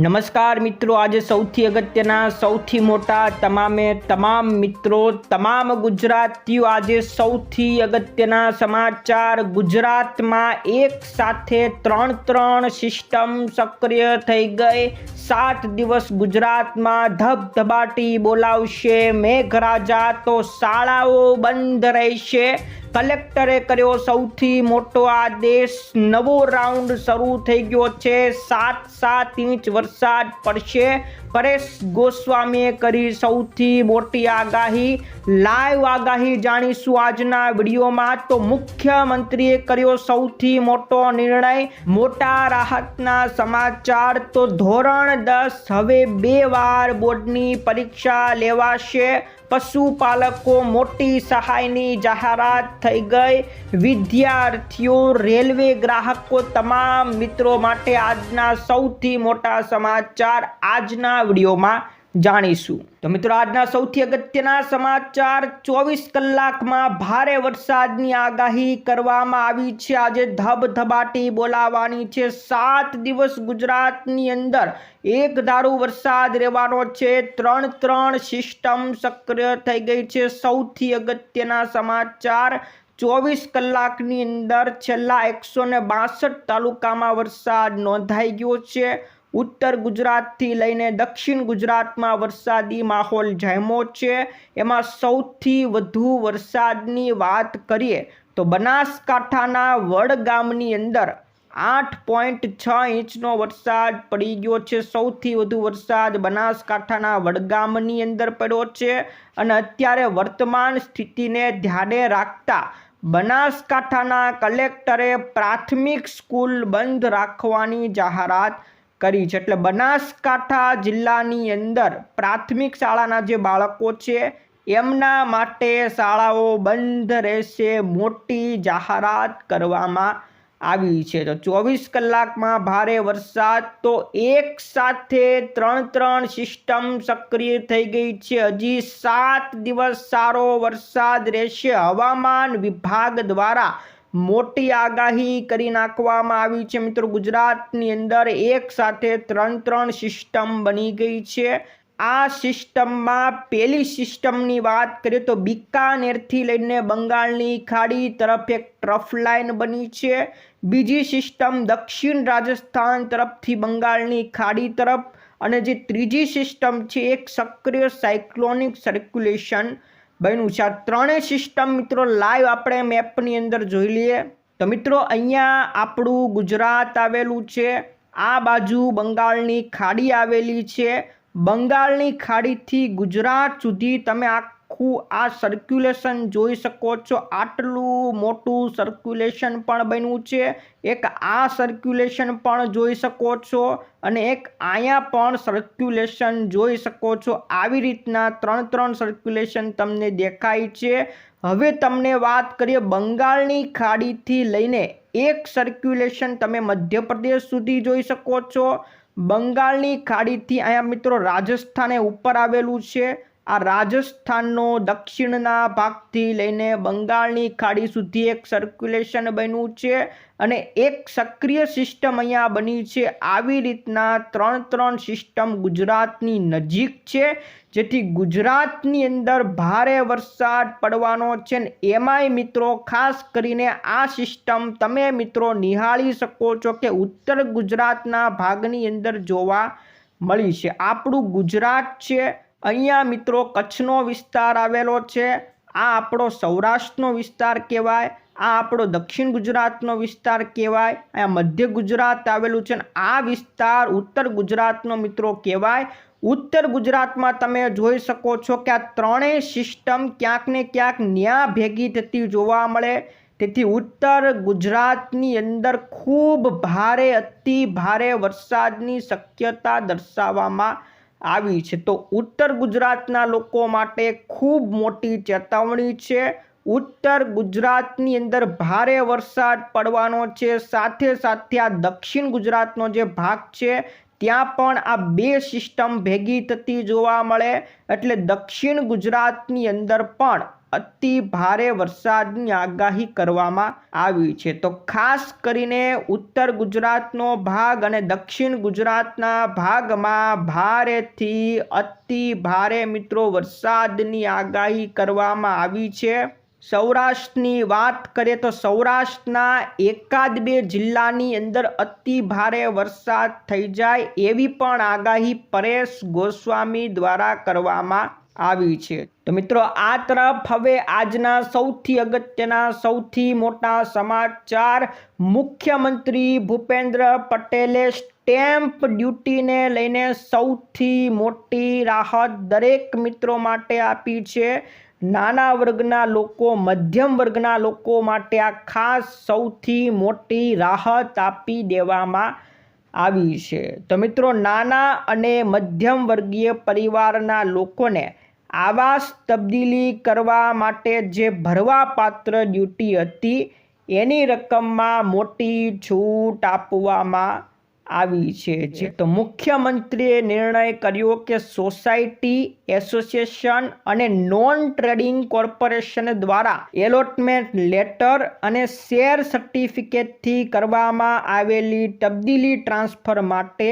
નમસ્કાર મિત્રો, આજે સૌથી અગત્યના, સૌથી મોટા, તમામે તમામ મિત્રો, તમામ ગુજરાતીઓ આજે સૌથી અગત્યના સમાચાર. ગુજરાતમાં એક સાથે ત્રણ ત્રણ સિસ્ટમ સક્રિય થઈ ગઈ. સાત દિવસ ગુજરાતમાં ધબધબાટી બોલાવશે, મેઘરાજા તો શાળાઓ બંધ રહેશે. કલેક્ટરે કર્યો સૌથી મોટો આદેશ. નવો રાઉન્ડ શરૂ થઈ ગયો છે. સાત સાત ઇંચ વરસાદ પડશે. પરેશ ગોસ્વામીએ કરી સૌથી મોટી આગાહી. લાઈવ આગાહી જાણીશું આજના વિડીયોમાં. તો મુખ્યમંત્રીએ કર્યો સૌથી મોટો નિર્ણય, મોટા રાહતના સમાચાર. તો ધોરણ દસ હવે બે વાર બોર્ડની પરીક્ષા લેવાશે. પશુપાલકો મોટી સહાયની જાહેરાત થઈ ગઈ. વિદ્યાર્થીઓ, રેલવે ગ્રાહકો તમામ મિત્રો માટે આજના સૌથી મોટા સમાચાર આજના વિડીયોમાં. જાણીશું. તો મિત્રો, આજના સૌથી અગત્યના સમાચાર, ચોવીસ કલાકમાં ભારે વરસાદની આગાહી કરવામાં આવી છે. આજે ધબધબાટી બોલાવાની છે. સાત દિવસ ગુજરાતની અંદર એક ધારું વરસાદ રહેવાનો છે. ત્રણ ત્રણ સિસ્ટમ સક્રિય થઈ ગઈ છે. સૌથી અગત્યના સમાચાર, ચોવીસ કલાકની અંદર છેલ્લા એકસો બાસઠ તાલુકામાં વરસાદ નોંધાઈ ગયો છે. ઉત્તર ગુજરાતથી લઈને દક્ષિણ ગુજરાતમાં વરસાદી માહોલ જામ્યો છે. એમાં સૌથી વધુ વરસાદની વાત કરીએ તો બનાસકાંઠાના વડગામની અંદર આઠ પોઈન્ટ છ ઇંચનો વરસાદ પડી ગયો છે. સૌથી વધુ વરસાદ બનાસકાંઠાના વડગામની અંદર પડ્યો છે અને અત્યારે વર્તમાન સ્થિતિને ધ્યાને રાખતા બનાસકાંઠાના કલેક્ટરે પ્રાથમિક સ્કૂલ બંધ રાખવાની જાહેરાત કરી છે. એટલે બનાસકાંઠા જિલ્લાની અંદર પ્રાથમિક શાળાના જે બાળકો છે, એમના માટે શાળાઓ બંધ રહેશે, મોટી જાહેરાત કરવામાં આવી છે. તો ચોવીસ કલાકમાં ભારે વરસાદ, તો એક સાથે ત્રણ ત્રણ સિસ્ટમ સક્રિય થઈ ગઈ છે. હજી સાત દિવસ સારો વરસાદ રહેશે. હવામાન વિભાગ દ્વારા મોટી આગાહી કરી નાખવામાં આવી છે મિત્રો. ગુજરાતની અંદર એક સાથે ત્રણ ત્રણ સિસ્ટમ બની ગઈ છે. આ સિસ્ટમમાં પહેલી સિસ્ટમની વાત કરીએ તો બિકાનેરથી લઈને બંગાળની ખાડી તરફ એક ટ્રફ લાઇન બની છે. બીજી સિસ્ટમ દક્ષિણ રાજસ્થાન તરફથી બંગાળની ખાડી તરફ અને જે ત્રીજી સિસ્ટમ છે, એક સક્રિય સાયક્લોનિક સર્ક્યુલેશન બન્યું છે. આ ત્રણેય સિસ્ટમ મિત્રો લાઈવ આપણે મેપની અંદર જોઈ લઈએ. તો મિત્રો અહીંયા આપણું ગુજરાત આવેલું છે. આ બાજુ બંગાળની ખાડી આવેલી છે. બંગાળની ખાડીથી ગુજરાત સુધી તમે આખું આ સર્ક્યુલેશન જોઈ શકો છો. આટલું મોટું સર્ક્યુલેશન પણ બન્યું છે. એક આ સર્ક્યુલેશન પણ જોઈ શકો છો અને એક અહીંયા પણ સર્ક્યુલેશન જોઈ શકો છો. આવી રીતના ત્રણ ત્રણ સર્ક્યુલેશન તમને દેખાય છે. હવે તમને વાત કરીએ બંગાળની ખાડીથી લઈને એક સર્ક્યુલેશન તમે મધ્યપ્રદેશ સુધી જોઈ શકો છો. બંગાળની ખાડીથી અહીંયા મિત્રો રાજસ્થાને ઉપર આવેલું છે. આ રાજસ્થાનનો દક્ષિણના ભાગથી લઈને બંગાળની ખાડી સુધી એક સર્ક્યુલેશન બન્યું છે અને એક સક્રિય સિસ્ટમ અહીંયા બની છે. આવી રીતના ત્રણ ત્રણ સિસ્ટમ ગુજરાતની નજીક છે, જેથી ગુજરાતની અંદર ભારે વરસાદ પડવાનો છે ને એમાંય મિત્રો ખાસ કરીને આ સિસ્ટમ તમે મિત્રો નિહાળી શકો છો કે ઉત્તર ગુજરાતના ભાગની અંદર જોવા મળી છે. આપણું ગુજરાત છે અહીંયા મિત્રો કચ્છનો વિસ્તાર આવેલો છે. આ આપણો સૌરાષ્ટ્રનો વિસ્તાર કહેવાય. આ આપણો દક્ષિણ ગુજરાતનો વિસ્તાર કહેવાય. અહીંયા મધ્ય ગુજરાત આવેલું છે ને આ વિસ્તાર ઉત્તર ગુજરાતનો મિત્રો કહેવાય. ઉત્તર ગુજરાતમાં તમે જોઈ શકો છો કે આ ત્રણેય સિસ્ટમ ક્યાંક ને ક્યાંક ન્યા ભેગી થતી જોવા મળે. તેથી ઉત્તર ગુજરાતની અંદર ખૂબ ભારે અતિ ભારે વરસાદની શક્યતા દર્શાવવામાં આવી છે. તો ઉત્તર ગુજરાતના લોકો માટે ખૂબ મોટી ચેતવણી છે. ઉત્તર ગુજરાતની અંદર ભારે વરસાદ પડવાનો છે. સાથે સાથે આ દક્ષિણ ગુજરાતનો જે ભાગ છે, ત્યાં પણ આ બે સિસ્ટમ ભેગી થતી જોવા મળે. એટલે દક્ષિણ ગુજરાતની અંદર પણ અતિ ભારે વરસાદની આગાહી કરવામાં આવી છે. તો ખાસ કરીને ઉત્તર ગુજરાતનો ભાગ અને દક્ષિણ ગુજરાતના ભાગમાં ભારેથી અતિ ભારે મિત્રો વરસાદની આગાહી કરવામાં આવી છે. સૌરાષ્ટ્રની વાત કરીએ તો સૌરાષ્ટ્રના એકાદ બે જિલ્લાની અંદર અતિ ભારે વરસાદ થઈ જાય એવી પણ આગાહી પરેશ ગોસ્વામી દ્વારા કરવામાં આવી છે. તો મિત્રો, આ તરફ હવે આજના સૌથી અગત્યના, સૌથી મોટા સમાચાર. મુખ્યમંત્રી ભૂપેન્દ્ર પટેલે સ્ટેમ્પ ડ્યુટીને લઈને સૌથી મોટી રાહત દરેક મિત્રો માટે આપી છે. નાના વર્ગના લોકો, મધ્યમ વર્ગના લોકો માટે આ ખાસ સૌથી મોટી રાહત આપી દેવામાં આવી છે. તો મિત્રો, નાના અને મધ્યમ વર્ગીય પરિવારના લોકોને આવાસ તબદીલી કરવા માટે જે ભરવાપાત્ર ડ્યુટી હતી, એની રકમમાં મોટી છૂટ આપવામાં આવી છે. જે તો મુખ્યમંત્રીએ નિર્ણય કર્યો કે સોસાયટી એસોસિએશન અને નોન ટ્રેડિંગ કોર્પોરેશન દ્વારા એલોટમેન્ટ લેટર અને શેર સર્ટિફિકેટથી કરવામાં આવેલી તબદીલી ટ્રાન્સફર માટે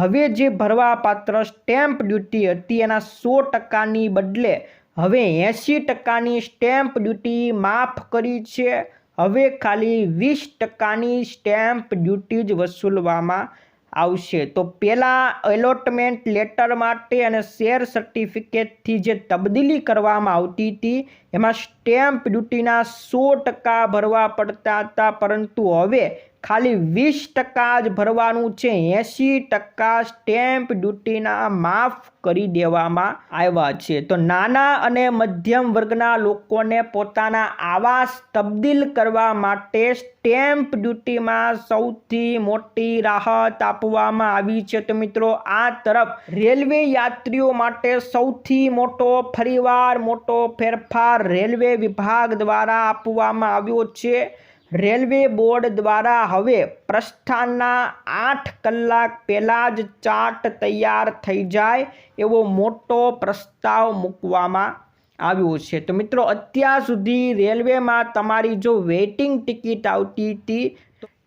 હવે જે ભરવાપાત્ર સ્ટેમ્પ ડ્યુટી હતી એના સો ટકાની બદલે હવે એંસી ટકાની સ્ટેમ્પ ડ્યુટી માફ કરી છે. હવે ખાલી વીસ ટકાની સ્ટેમ્પ ડ્યુટી જ વસૂલવામાં આવશે. તો પહેલાં એલોટમેન્ટ લેટર માટે અને શેર સર્ટિફિકેટથી જે તબદીલી કરવામાં આવતી હતી, એમાં સ્ટેમ્પ ડ્યુટીના સો ટકા ભરવા પડતા હતા. પરંતુ હવે ખાલી વીસ ટકા જ ભરવાનું છે. એંસી ટકા સ્ટેમ્પ ડ્યુટીના માફ કરી દેવામાં આવ્યા છે. તો નાના અને મધ્યમ વર્ગના લોકોને પોતાના આવાસ તબદીલ કરવા માટે સ્ટેમ્પ ડ્યુટીમાં સૌથી મોટી રાહત આપવામાં આવી છે. તો મિત્રો, આ તરફ રેલવે યાત્રીઓ માટે સૌથી મોટો ફરીવાર મોટો ફેરફાર રેલવે વિભાગ દ્વારા આપવામાં આવ્યો છે. રેલવે બોર્ડ દ્વારા હવે પ્રસ્થાનના આઠ કલાક પહેલાં જ ચાર્ટ તૈયાર થઈ જાય એવો મોટો પ્રસ્તાવ મૂકવામાં આવ્યો છે. તો મિત્રો, અત્યાર સુધી રેલવેમાં તમારી જો વેઇટિંગ ટિકિટ આવતી હતી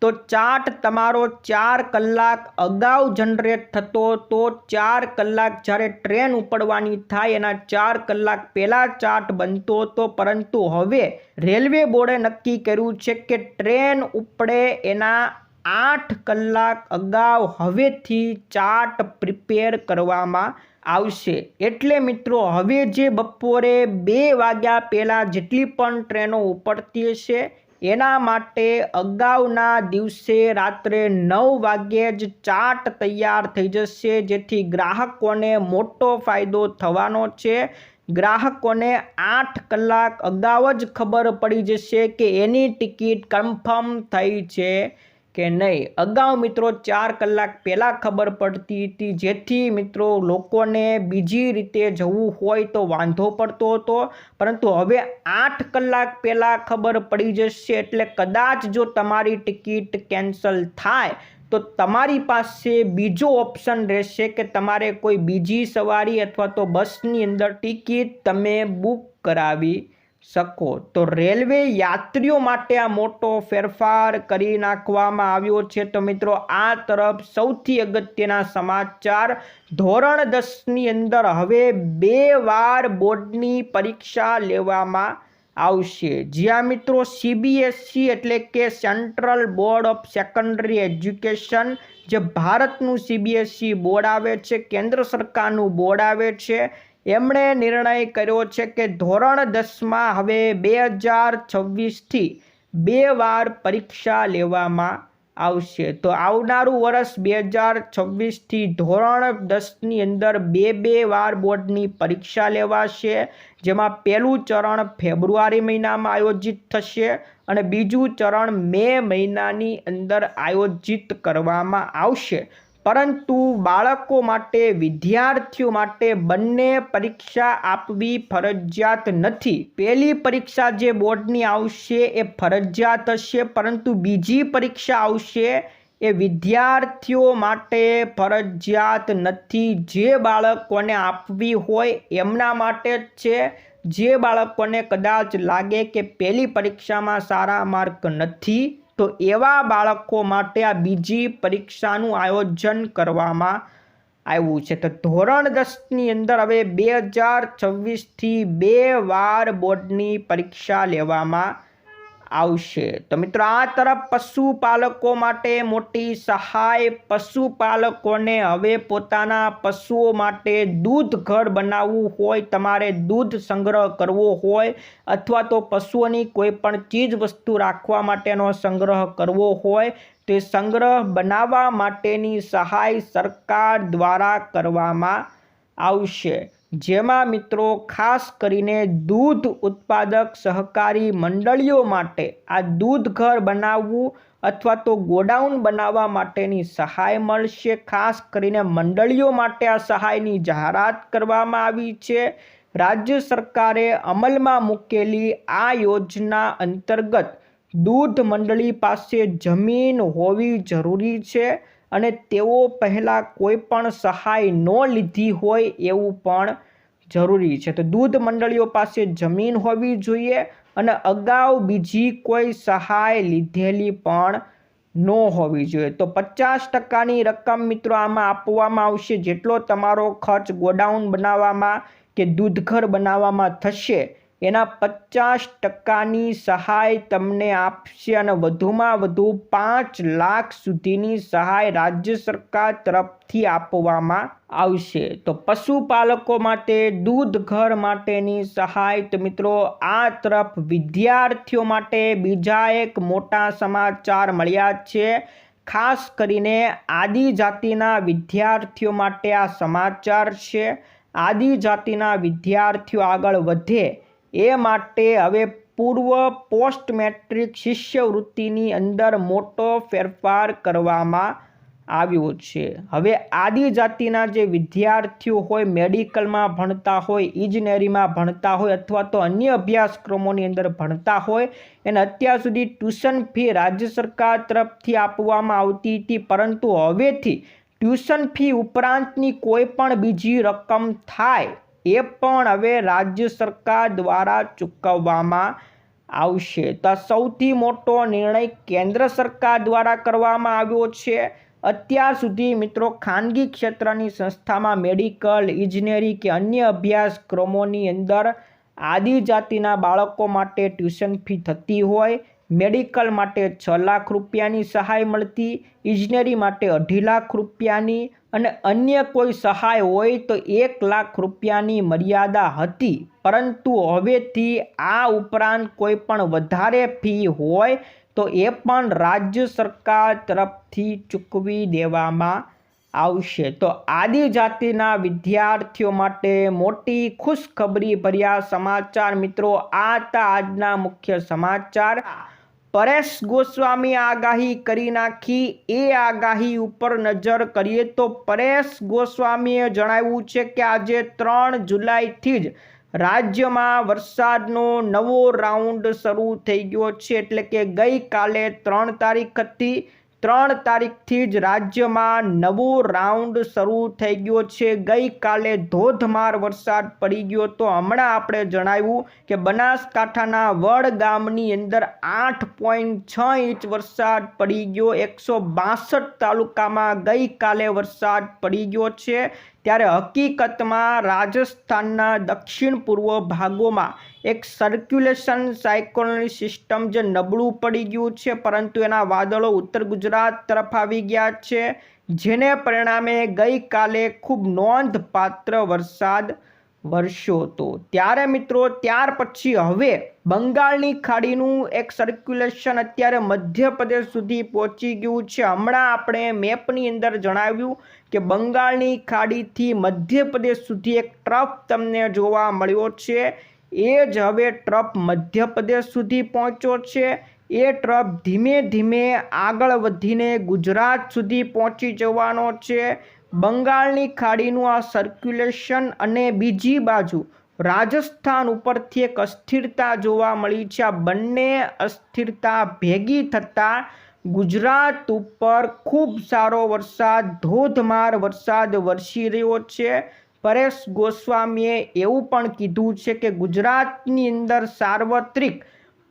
તો ચાર્ટ તમારો ચાર કલાક અગાઉ જનરેટ થતો, તો ચાર કલાક જ્યારે ટ્રેન ઉપડવાની થાય, એના ચાર કલાક પહેલાં ચાર્ટ બનતો હતો પરંતુ હવે રેલવે બોર્ડે નક્કી કર્યું છે કે ટ્રેન ઉપડે એના આઠ કલાક અગાઉ હવેથી ચાર્ટ પ્રિપેર કરવામાં આવશે. એટલે મિત્રો, હવે જે બપોરે બે વાગ્યા પહેલાં જેટલી પણ ટ્રેનો ઉપડતી હશે એના માટે અગાઉના દિવસે રાત્રે નવ વાગ્યે જ ચાર્ટ તૈયાર થઈ જશે, જેથી ગ્રાહકોને મોટો ફાયદો થવાનો છે. ગ્રાહકોને આઠ કલાક અગાઉ જ ખબર પડી જશે કે એની ટિકિટ કન્ફર્મ થઈ છે. કે નહીં? અગાઉ મિત્રો ચાર કલાક પહેલાં ખબર પડતી હતી, જેથી મિત્રો લોકોને બીજી રીતે જવું હોય તો વાંધો પડતો હતો. પરંતુ હવે આઠ કલાક પહેલાં ખબર પડી જશે, એટલે કદાચ જો તમારી ટિકિટ કેન્સલ થાય, તો તમારી પાસે બીજો ઓપ્શન રહેશે કે તમારે કોઈ બીજી સવારી અથવા તો બસની અંદર ટિકિટ તમે બુક કરાવી. શકો. તો રેલવે યાત્રીઓ માટે આ મોટો ફેરફાર કરી નાખવામાં આવ્યો છે. તો મિત્રો, આ તરફ સૌથી અગત્યના સમાચાર. ધોરણ દસની અંદર હવે બે વાર બોર્ડની પરીક્ષા લેવામાં આવશે. જ્યાં મિત્રો સીબીએસસી એટલે કે central board of secondary education જે ભારતનું સીબીએસઈ બોર્ડ આવે છે, કેન્દ્ર સરકારનું બોર્ડ આવે છે એમણે નિર્ણય કર્યો છે કે ધોરણ દસમાં હવે બે હજાર છવ્વીસથી બે વાર પરીક્ષા લેવામાં આવશે. તો આવનારું વર્ષ બે હજાર છવ્વીસથી ધોરણ દસની અંદર બે બે વાર બોર્ડની પરીક્ષા લેવાશે, જેમાં પહેલું ચરણ ફેબ્રુઆરી મહિનામાં આયોજિત થશે અને બીજું ચરણ મે મહિનાની અંદર આયોજિત કરવામાં આવશે. પરંતુ બાળકો માટે, વિદ્યાર્થીઓ માટે બંને પરીક્ષા આપવી ફરજિયાત નથી. પહેલી પરીક્ષા જે બોર્ડની આવશે એ ફરજિયાત હશે, પરંતુ બીજી પરીક્ષા આવશે એ વિદ્યાર્થીઓ માટે ફરજિયાત નથી. જે બાળકોને આપવી હોય એમના માટે જ છે. જે બાળકોને કદાચ લાગે કે પહેલી પરીક્ષામાં સારા માર્ક નથી. તો એવા બાળકો માટે આ બીજી પરીક્ષાનું આયોજન કરવામાં આવ્યું છે. તો ધોરણ દસની અંદર હવે બે હજાર છવ્વીસથી બે વાર બોર્ડની પરીક્ષા લેવામાં આવશે. તો મિત્રો, આ તરફ પશુપાલકો માટે મોટી સહાય. પશુપાલકોને હવે પોતાના પશુઓ માટે દૂધ ઘર બનાવવું હોય, તમારે દૂધ સંગ્રહ કરવો હોય, અથવા તો પશુઓની કોઈ પણ ચીજ વસ્તુ રાખવા માટેનો સંગ્રહ કરવો હોય, તે સંગ્રહ બનાવવા માટેની સહાય સરકાર દ્વારા કરવામાં આવશે. જેમાં મિત્રો ખાસ કરીને દૂધ ઉત્પાદક સહકારી મંડળીઓ માટે આ દૂધ ઘર બનાવવું અથવા તો ગોડાઉન બનાવવા માટેની સહાય મળશે. ખાસ કરીને મંડળીઓ માટે આ સહાયની જાહેરાત કરવામાં આવી છે. રાજ્ય સરકારે અમલમાં મૂકેલી આ યોજના અંતર્ગત દૂધ મંડળી પાસે જમીન હોવી જરૂરી છે. અને તેઓ પહેલાં કોઈ પણ સહાય ન લીધી હોય એવું પણ જરૂરી છે. તો દૂધ મંડળીઓ પાસે જમીન હોવી જોઈએ અને અગાઉ બીજી કોઈ સહાય લીધેલી પણ ન હોવી જોઈએ. તો પચાસ ટકાની રકમ મિત્રો આમાં આપવામાં આવશે. જેટલો તમારો ખર્ચ ગોડાઉન બનાવવામાં કે દૂધઘર બનાવવામાં થશે એના પચાસ ટકાની સહાય તમને આપશે અને વધુમાં વધુ પાંચ લાખ સુધીની સહાય રાજ્ય સરકાર તરફથી આપવામાં આવશે. તો પશુપાલકો માટે, દૂધ ઘર માટેની સહાય તો મિત્રો આ તરફ વિદ્યાર્થીઓ માટે બીજા એક મોટા સમાચાર મળ્યા છે. ખાસ કરીને આદિજાતિના વિદ્યાર્થીઓ માટે આ સમાચાર છે. આદિજાતિના વિદ્યાર્થીઓ આગળ વધે. એ માટે હવે પૂર્વ પોસ્ટ મેટ્રિક શિષ્યવૃત્તિની અંદર મોટો ફેરફાર કરવામાં આવ્યો છે. હવે આદિજાતિના જે વિદ્યાર્થીઓ હોય, મેડિકલમાં ભણતા હોય, ઇજનેરીમાં ભણતા હોય અથવા તો અન્ય અભ્યાસક્રમોની અંદર ભણતા હોય, એને અત્યાર સુધી ટ્યુશન ફી રાજ્ય સરકાર તરફથી આપવામાં આવતી હતી, પરંતુ હવેથી ટ્યુશન ફી ઉપરાંતની કોઈ પણ બીજી રકમ થાય એ પણ હવે રાજ્ય સરકાર દ્વારા ચૂકવવામાં આવશે. તો સૌથી મોટો નિર્ણય કેન્દ્ર સરકાર દ્વારા કરવામાં આવ્યો છે. અત્યાર સુધી મિત્રો ખાનગી ક્ષેત્રની સંસ્થામાં મેડિકલ, ઇજનેરી કે અન્ય અભ્યાસક્રમોની અંદર આદિજાતિના બાળકો માટે ટ્યુશન ફી થતી હોય મેડિકલ માટે છ લાખ રૂપિયાની સહાય મળતી, ઇજનેરી માટે અઢી લાખ રૂપિયાની અને અન્ય કોઈ સહાય હોય તો એક લાખ રૂપિયાની મર્યાદા હતી. પરંતુ હવેથી આ ઉપરાંત કોઈ પણ વધારે ફી હોય તો એ પણ રાજ્ય સરકાર તરફથી ચૂકવી દેવામાં આવશે. તો આદિજાતિના વિદ્યાર્થીઓ માટે મોટી ખુશખબરી ભર્યા સમાચાર મિત્રો, આ હતા આજના મુખ્ય સમાચાર. પરેશ ગોસ્વામી આગાહી કરી નાખી. એ આગાહી ઉપર નજર કરીએ તો પરેશ ગોસ્વામીએ જણાવ્યું છે કે આજે ત્રણ જુલાઈથી જ રાજ્યમાં વરસાદનો નવો રાઉન્ડ શરૂ થઈ ગયો છે. એટલે કે ગઈકાલે ત્રણ તારીખ હતી. ત્રણ તારીખથી જ રાજ્યમાં નવો રાઉન્ડ શરૂ થઈ ગયો છે. ગઈકાલે ધોધમાર વરસાદ પડી ગયો તો હમણાં આપણે જણાવ્યું કે બનાસકાંઠાના વડ ગામની અંદર આઠ પોઈન્ટ છ ઇંચ વરસાદ પડી ગયો. એકસો બાસઠ તાલુકામાં ગઈકાલે વરસાદ પડી ગયો છે. ત્યારે હકીકતમાં રાજસ્થાનના દક્ષિણ પૂર્વ ભાગોમાં એક સર્ક્યુલેશન સાયકોલની સિસ્ટમ જે નબળું પડી ગયું છે, પરંતુ એના વાદળો ઉત્તર ગુજરાત તરફ આવી ગયા છે, જેને પરિણામે ગઈકાલે ખૂબ નોંધપાત્ર વરસાદ વરસ્યો હતો. ત્યારે મિત્રો, ત્યાર પછી હવે બંગાળની ખાડીનું એક સર્ક્યુલેશન અત્યારે મધ્યપ્રદેશ સુધી પહોંચી ગયું છે. હમણાં આપણે મેપની અંદર જણાવ્યું કે બંગાળની ખાડીથી મધ્યપ્રદેશ સુધી એક ટ્રફ તમને જોવા મળ્યો છે. એ જ હવે ટ્રપ મધ્યપ્રદેશ સુધી પહોંચ્યો છે. એ ટ્રપ ધીમે ધીમે આગળ વધીને ગુજરાત સુધી પહોંચી જવાનો છે. બંગાળની ખાડીનું આ સર્ક્યુલેશન અને બીજી બાજુ રાજસ્થાન ઉપરથી એક અસ્થિરતા જોવા મળી છે. આ બંને અસ્થિરતા ભેગી થતાં ગુજરાત ઉપર ખૂબ સારો વરસાદ, ધોધમાર વરસાદ વરસી રહ્યો છે. પરેશ ગોસ્વામીએ એવું પણ કીધું છે કે ગુજરાતની અંદર સાર્વત્રિક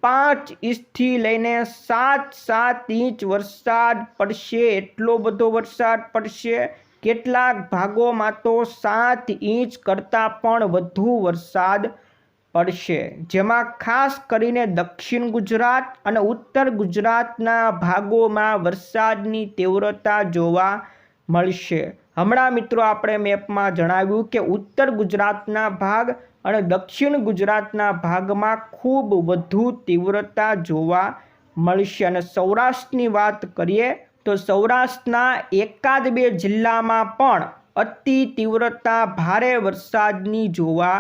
પાંચ ઇંચથી લઈને સાત સાત ઇંચ વરસાદ પડશે. એટલો બધો વરસાદ પડશે. કેટલાક ભાગોમાં તો સાત ઇંચ કરતાં પણ વધુ વરસાદ પડશે. જેમાં ખાસ કરીને દક્ષિણ ગુજરાત અને ઉત્તર ગુજરાતના ભાગોમાં વરસાદની તીવ્રતા જોવા મળશે. હમણાં મિત્રો આપણે મેપમાં જણાવ્યું કે ઉત્તર ગુજરાતના ભાગ અને દક્ષિણ ગુજરાતના ભાગમાં ખૂબ વધુ તીવ્રતા જોવા મળશે. અને સૌરાષ્ટ્રની વાત કરીએ તો સૌરાષ્ટ્રના એકાદ બે જિલ્લામાં પણ અતિ તીવ્રતા ભારે વરસાદની જોવા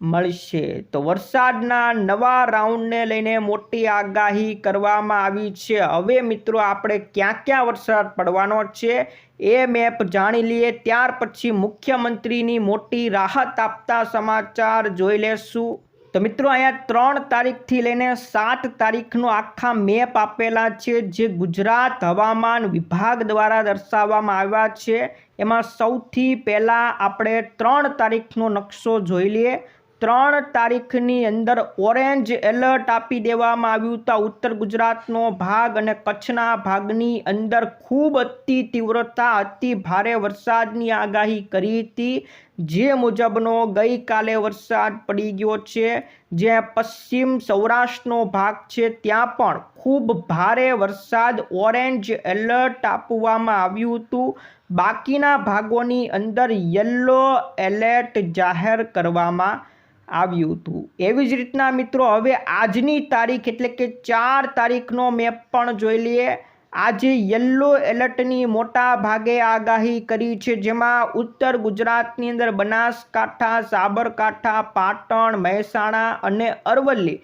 મળશે. તો વરસાદના નવા રાઉન્ડને લઈને મોટી આગાહી કરવામાં આવી છે. હવે મિત્રો, આપણે ક્યાં ક્યાં વરસાદ પડવાનો છે એ મેપ જાણી લઈએ. ત્યાર પછી મુખ્યમંત્રીની મોટી રાહત આપતા સમાચાર જોઈ લેશું. તો મિત્રો, અહીંયા ત્રણ તારીખથી લઈને સાત તારીખનો આખા મેપ આપેલા છે જે ગુજરાત હવામાન વિભાગ દ્વારા દર્શાવવામાં આવ્યા છે. એમાં સૌથી પહેલાં આપણે ત્રણ તારીખનો નકશો જોઈ લઈએ. ત્રણ તારીખની અંદર ઓરેન્જ એલર્ટ આપી દેવામાં આવ્યું હતું ઉત્તર ગુજરાતનો ભાગ અને કચ્છના ભાગની અંદર ખૂબ અતિ તીવ્રતા, અતિ ભારે વરસાદની આગાહી કરી હતી. જે મુજબનો ગઈકાલે વરસાદ પડી ગયો છે. જે પશ્ચિમ સૌરાષ્ટ્રનો ભાગ છે, ત્યાં પણ ખૂબ ભારે વરસાદ ઓરેન્જ એલર્ટ આપવામાં આવ્યું હતું. બાકીના ભાગોની અંદર યલો એલર્ટ જાહેર કરવામાં આવ્યું હતું. એવી જ રીતના મિત્રો, હવે આજની તારીખ એટલે કે ચાર તારીખનો મેપ પણ જોઈ લઈએ. આજે યલો એલર્ટની મોટા ભાગે આગાહી કરી છે, જેમાં ઉત્તર ગુજરાતની અંદર બનાસકાંઠા, સાબરકાંઠા, પાટણ, મહેસાણા અને અરવલ્લી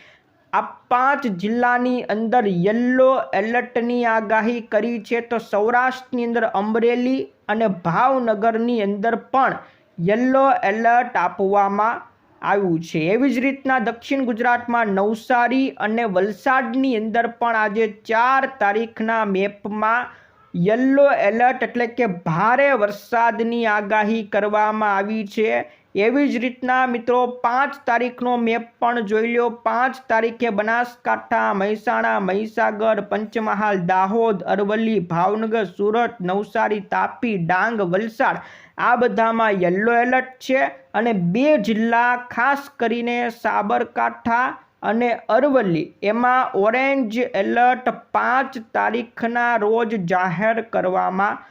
આ પાંચ જિલ્લાની અંદર યલો એલર્ટની આગાહી કરી છે. તો સૌરાષ્ટ્રની અંદર અમરેલી અને ભાવનગરની અંદર પણ યલો એલર્ટ આપવામાં આવ્યું છે. એવી જ રીતના દક્ષિણ ગુજરાતમાં નવસારી અને વલસાડની અંદર પણ આજે ચાર તારીખના મેપમાં યલો એલર્ટ એટલે કે ભારે વરસાદની આગાહી કરવામાં આવી છે. એવી જ રીતના મિત્રો પાંચ તારીખનો મેપ પણ જોઈ લો પાંચ તારીખે બનાસકાંઠા, મહેસાણા, મહીસાગર, પંચમહાલ, દાહોદ, અરવલ્લી, ભાવનગર, સુરત, નવસારી, તાપી, ડાંગ, વલસાડ. આ બધામાં યલો એલર્ટ છે અને બે જિલ્લા ખાસ કરીને સાબરકાંઠા અને અરવલ્લી. એમાં ઓરેન્જ એલર્ટ પાંચ તારીખના રોજ જાહેર કરવામાં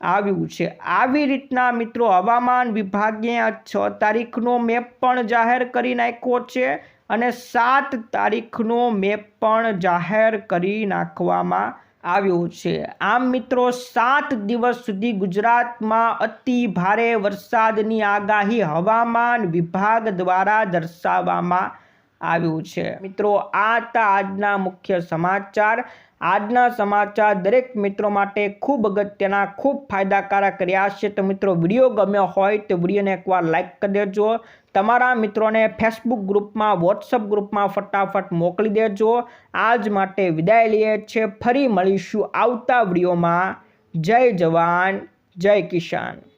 આવ્યું છે. આવી રીતના મિત્રો હવામાન વિભાગે આ છ તારીખનો મેપ પણ જાહેર કરી નાખ્યો છે અને સાત તારીખનો મેપ પણ જાહેર કરી નાખવામાં આવ્યો છે. આમ મિત્રો, સાત દિવસ સુધી ગુજરાતમાં અતિ ભારે વરસાદની આગાહી હવામાન વિભાગ દ્વારા દર્શાવવામાં આવ્યું છે. મિત્રો, આ હતા આજના મુખ્ય સમાચાર. આજના સમાચાર દરેક મિત્રો માટે ખૂબ અગત્યના, ખૂબ ફાયદાકારક રહ્યા છે. તો મિત્રો, વીડિયો ગમ્યો હોય તો વિડીયોને એકવાર લાઇક કરી દેજો. તમારા મિત્રોને ફેસબુક ગ્રુપમાં વોટ્સઅપ ગ્રુપમાં ફટાફટ મોકલી દેજો. આજ માટે વિદાય લઈએ છીએ. ફરી મળીશું આવતા વિડીયોમાં. જય જવાન, જય કિસાન.